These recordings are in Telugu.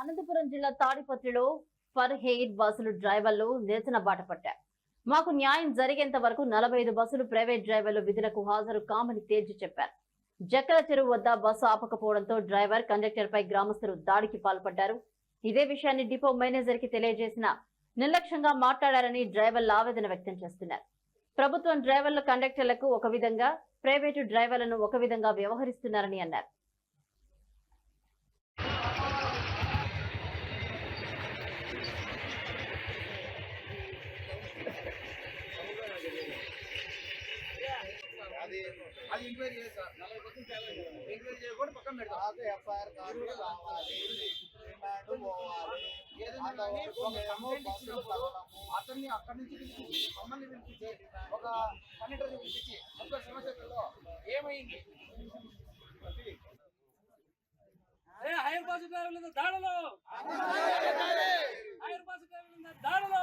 అనంతపురం జిల్లా తాడిపత్రిలో ఫర్ హెయిర్ బస్సులు డ్రైవర్లు నిరసన బాట పట్టారు. మాకు న్యాయం జరిగేంత వరకు నలభై ఐదు బస్సులు ప్రైవేట్ డ్రైవర్లు విధులకు హాజరు కామని తేల్చి చెప్పారు. జక్కల చెరువు వద్ద బస్సు ఆపకపోవడంతో డ్రైవర్ కండక్టర్ పై గ్రామస్తులు దాడికి పాల్పడ్డారు. ఇదే విషయాన్ని డిపో మేనేజర్కి తెలియజేసిన నిర్లక్ష్యంగా మాట్లాడారని డ్రైవర్లు ఆవేదన వ్యక్తం చేస్తున్నారు. ప్రభుత్వం డ్రైవర్లు కండక్టర్లకు ఒక విధంగా ప్రైవేటు డ్రైవర్లను ఒక విధంగా వ్యవహరిస్తున్నారని అన్నారు. అది ఎంక్వైరీ చేస్తా నలభై పర్సెంట్ ఎంక్వైరీ చేయకుండా పక్కన పెడతా. నాకు ఎఫ్ఐఆర్ కాపీ కావాలి రిమాండ్ పోవాలి. ఏదైనా కానీ ఒక కంప్లైంట్ ఇచ్చినప్పుడు అతన్ని అక్కడి నుంచి పిలిపించి మమ్మల్ని పిలిపించి ఒక కండక్టర్ పిలిపించి ఒక సమస్యలో ఏమైంది? ఏ హైర్ డ్రైవర్ల దాడులు! హైర్ డ్రైవర్ల దాడులు!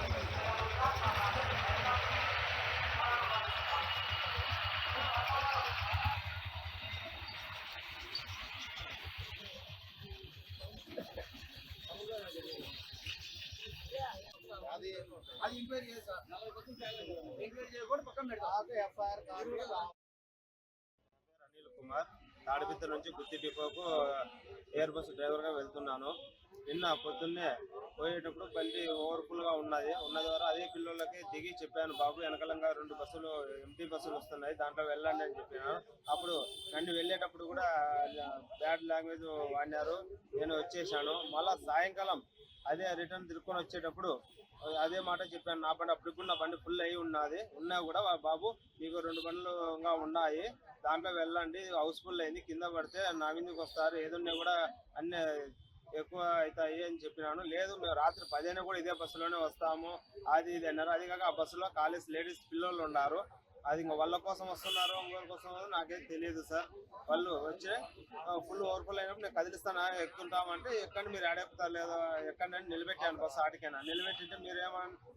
అది అది ఎంక్వైరీ ఎంక్వైరీ చేయకుండా పక్కన ఎఫ్ఐఆర్ అనిల్ కుమార్ తాడిపిత్త నుంచి గుత్తి డిపోకు ఎయిర్ బస్ డ్రైవర్గా వెళ్తున్నాను. నిన్న పొద్దున్నే పోయేటప్పుడు బండి ఓవర్ఫుల్గా ఉన్నది. ఉన్న ద్వారా అదే పిల్లలకి దిగి చెప్పాను బాబు వెనకలంగా రెండు బస్సులు ఎంటీ బస్సులు వస్తున్నాయి దాంట్లో వెళ్ళండి అని చెప్పాను. అప్పుడు నన్ను వెళ్ళేటప్పుడు కూడా బ్యాడ్ లాంగ్వేజ్ వాడినారు. నేను వచ్చేసాను. మళ్ళా సాయంకాలం అదే రిటర్న్ తిరుక్కొని వచ్చేటప్పుడు అదే మాట చెప్పాను నా బండి అప్పుడు కూడా నా బండి ఫుల్ అయి ఉన్నది. ఉన్నా కూడా బాబు మీకు రెండు బండ్లుగా ఉన్నాయి. దాంట్లో వెళ్ళండి హౌస్ఫుల్ అయింది కింద పడితే నా మీదకి వస్తారు? ఏదున్నా కూడా అన్ని ఎక్కువ అవుతాయి అని చెప్పినాను. లేదు మేము రాత్రి పదైనా కూడా ఇదే బస్సులోనే వస్తాము. అది ఇది అన్నారు. అది కాక ఆ బస్సులో కాలేజ్ లేడీస్ పిల్లలు ఉన్నారు. అది ఇంకా వాళ్ళ కోసం వస్తున్నారు ఇంకోరి కోసం వస్తున్నారో నాకేం తెలియదు సార్. వాళ్ళు వచ్చి ఫుల్ ఓవర్ఫుల్ అయినప్పుడు నేను కదిలిస్తాను ఎక్కుతుంటామంటే ఎక్కడ మీరు ఆడెక్కుతారు లేదా ఎక్కండి నిలబెట్టాను బస్సు ఆటికైనా నిలబెట్టింటే మీరు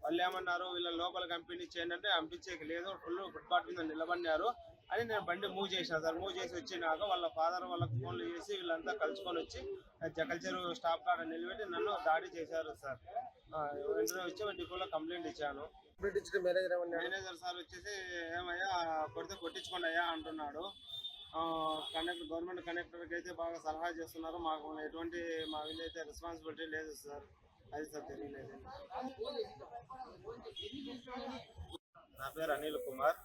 వాళ్ళు ఏమన్నారు వీళ్ళ లోపల కంపెనీ చేయండి అంటే పంపించేకి లేదు ఫుల్ ఫుట్పాత్ మీద నిలబడినారు అని నేను బండి మూవ్ చేసిన. సార్ మూవ్ చేసి వచ్చినాక వాళ్ళ ఫాదర్ వాళ్ళకి ఫోన్లు చేసి వీళ్ళంతా కలుసుకొని వచ్చి జగల్చెరు స్టాప్ కాడ నిలబెట్టి నన్ను దాడి చేశారు సార్. ఆ, వెంటనే వచ్చి డిపోలో కంప్లైంట్ ఇచ్చాను. మేనేజర్ సార్ వచ్చేసి ఏమయ్యా కొడితే కొట్టించుకోండి అయ్యా అంటున్నాడు. కండక్టర్ గవర్నమెంట్ కండక్టర్కి అయితే బాగా సలహా చేస్తున్నారు. మాకు ఎటువంటి మా మీద అయితే రెస్పాన్సిబిలిటీ లేదు సార్. అది సార్ తెలియలేదు. నా పేరు అనిల్ కుమార్.